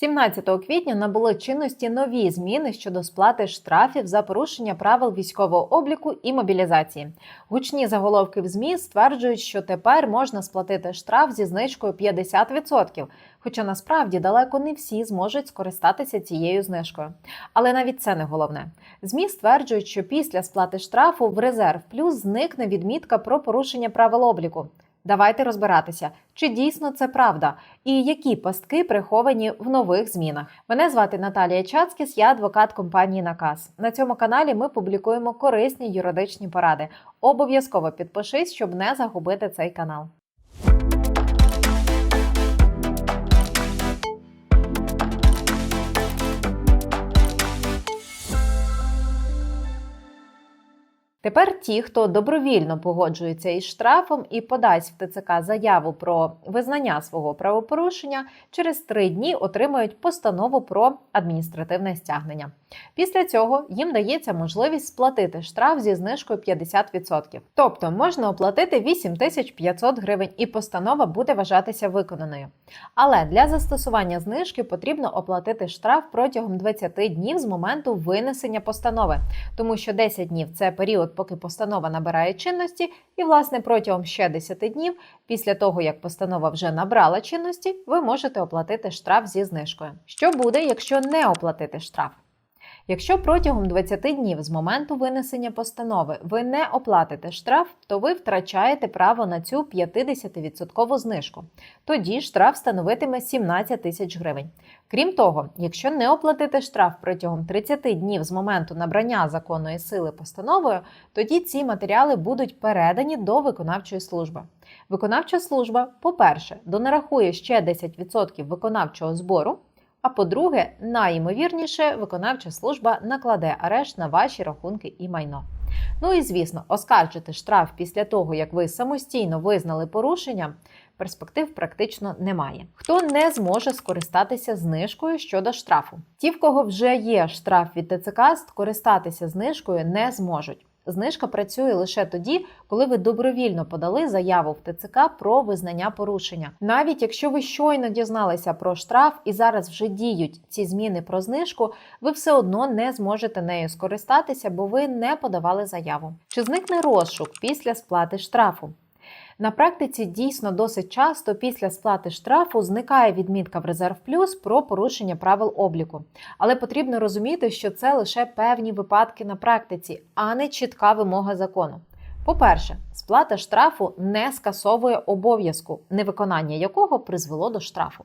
17 квітня набули чинності нові зміни щодо сплати штрафів за порушення правил військового обліку і мобілізації. Гучні заголовки в ЗМІ стверджують, що тепер можна сплатити штраф зі знижкою 50%, хоча насправді далеко не всі зможуть скористатися цією знижкою. Але навіть це не головне. ЗМІ стверджують, що після сплати штрафу в резерв плюс зникне відмітка про порушення правил обліку. Давайте розбиратися, чи дійсно це правда, і які пастки приховані в нових змінах. Мене звати Наталія Чацкіс, я адвокат компанії Наказ. На цьому каналі ми публікуємо корисні юридичні поради. Обов'язково підпишись, щоб не загубити цей канал. Тепер ті, хто добровільно погоджується із штрафом і подасть в ТЦК заяву про визнання свого правопорушення, через три дні отримають постанову про адміністративне стягнення. Після цього їм дається можливість сплатити штраф зі знижкою 50%. Тобто можна оплатити 8500 гривень, і постанова буде вважатися виконаною. Але для застосування знижки потрібно оплатити штраф протягом 20 днів з моменту винесення постанови, тому що 10 днів це період, поки постанова набирає чинності, і власне протягом ще 10 днів, після того як постанова вже набрала чинності, ви можете оплатити штраф зі знижкою. Що буде, якщо не оплатити штраф? Якщо протягом 20 днів з моменту винесення постанови ви не оплатите штраф, то ви втрачаєте право на цю 50% знижку. Тоді штраф становитиме 17 тисяч гривень. Крім того, якщо не оплатити штраф протягом 30 днів з моменту набрання законної сили постановою, тоді ці матеріали будуть передані до виконавчої служби. Виконавча служба, по-перше, донарахує ще 10% виконавчого збору. А по-друге, найімовірніше, виконавча служба накладе арешт на ваші рахунки і майно. Ну і звісно, оскаржити штраф після того, як ви самостійно визнали порушення, перспектив практично немає. Хто не зможе скористатися знижкою щодо штрафу? Ті, в кого вже є штраф від ТЦК, скористатися знижкою не зможуть. Знижка працює лише тоді, коли ви добровільно подали заяву в ТЦК про визнання порушення. Навіть якщо ви щойно дізналися про штраф і зараз вже діють ці зміни про знижку, ви все одно не зможете нею скористатися, бо ви не подавали заяву. Чи зникне розшук після сплати штрафу? На практиці дійсно досить часто після сплати штрафу зникає відмітка в резерв плюс про порушення правил обліку. Але потрібно розуміти, що це лише певні випадки на практиці, а не чітка вимога закону. По-перше, сплата штрафу не скасовує обов'язку, невиконання якого призвело до штрафу.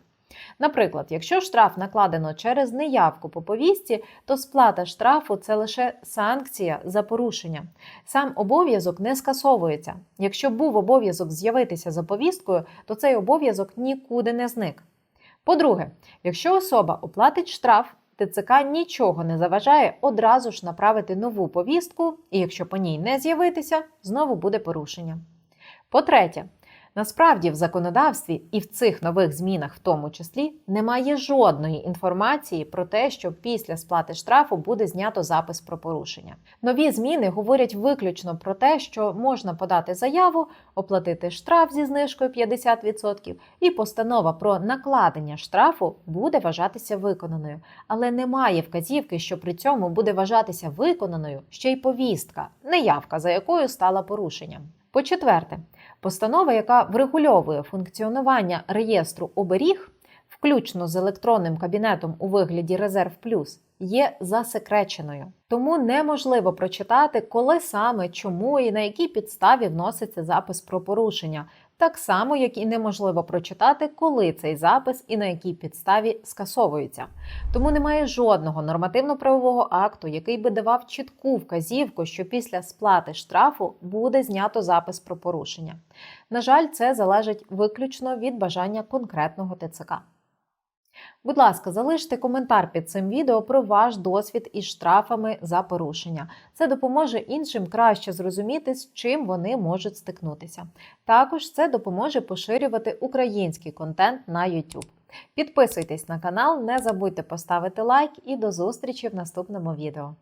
Наприклад, якщо штраф накладено через неявку по повістці, то сплата штрафу це лише санкція за порушення. Сам обов'язок не скасовується. Якщо був обов'язок з'явитися за повісткою, то цей обов'язок нікуди не зник. По-друге, якщо особа оплатить штраф, ТЦК нічого не заважає одразу ж направити нову повістку, і якщо по ній не з'явитися, знову буде порушення. По-третє, Насправді, в законодавстві і в цих нових змінах, в тому числі, немає жодної інформації про те, що після сплати штрафу буде знято запис про порушення. Нові зміни говорять виключно про те, що можна подати заяву, оплатити штраф зі знижкою 50%, і постанова про накладення штрафу буде вважатися виконаною, але немає вказівки, що при цьому буде вважатися виконаною ще й повістка, неявка за якою стала порушенням. По-четверте, постанова, яка врегульовує функціонування реєстру оберіг, включно з електронним кабінетом у вигляді Резерв Плюс, є засекреченою. Тому неможливо прочитати, коли саме, чому і на якій підставі вноситься запис про порушення, так само, як і неможливо прочитати, коли цей запис і на якій підставі скасовується. Тому немає жодного нормативно-правового акту, який би давав чітку вказівку, що після сплати штрафу буде знято запис про порушення. На жаль, це залежить виключно від бажання конкретного ТЦК. Будь ласка, залиште коментар під цим відео про ваш досвід із штрафами за порушення. Це допоможе іншим краще зрозуміти, з чим вони можуть стикнутися. Також це допоможе поширювати український контент на YouTube. Підписуйтесь на канал, не забудьте поставити лайк і до зустрічі в наступному відео.